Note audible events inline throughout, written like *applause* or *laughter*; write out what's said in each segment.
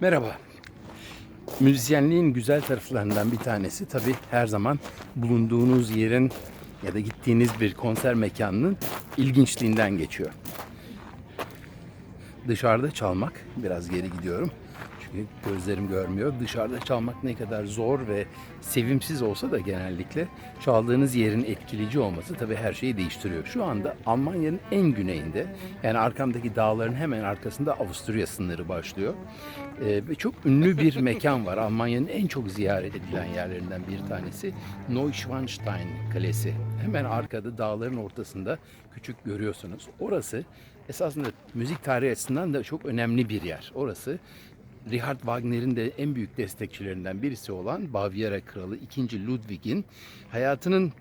Merhaba. Müzisyenliğin güzel taraflarından bir tanesi tabii her zaman bulunduğunuz yerin ya da gittiğiniz bir konser mekanının ilginçliğinden geçiyor. Dışarıda çalmak, biraz geri gidiyorum. Çünkü gözlerim görmüyor. Dışarıda çalmak ne kadar zor ve sevimsiz olsa da genellikle çaldığınız yerin etkileyici olması tabii her şeyi değiştiriyor. Şu anda Almanya'nın en güneyinde yani arkamdaki dağların hemen arkasında Avusturya sınırı başlıyor. Ee, ve çok ünlü bir *laughs* mekan var. Almanya'nın en çok ziyaret edilen yerlerinden bir tanesi Neuschwanstein Kalesi. Hemen arkada dağların ortasında küçük görüyorsunuz. Orası esasında müzik tarihi açısından da çok önemli bir yer. Orası Richard Wagner'in de en büyük destekçilerinden birisi olan Bavyera Kralı 2. Ludwig'in hayatının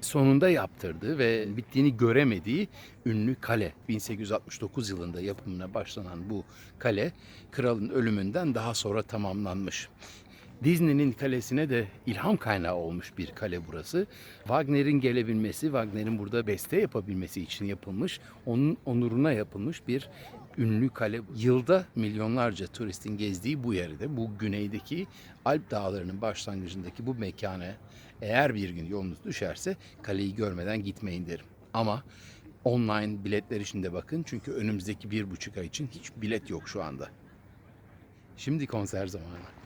sonunda yaptırdığı ve bittiğini göremediği ünlü kale. 1869 yılında yapımına başlanan bu kale kralın ölümünden daha sonra tamamlanmış. Disney'nin kalesine de ilham kaynağı olmuş bir kale burası. Wagner'in gelebilmesi, Wagner'in burada beste yapabilmesi için yapılmış, onun onuruna yapılmış bir ünlü kale. Yılda milyonlarca turistin gezdiği bu yerde, bu güneydeki Alp dağlarının başlangıcındaki bu mekana eğer bir gün yolunuz düşerse kaleyi görmeden gitmeyin derim. Ama online biletler için de bakın çünkü önümüzdeki bir buçuk ay için hiç bilet yok şu anda. Şimdi konser zamanı.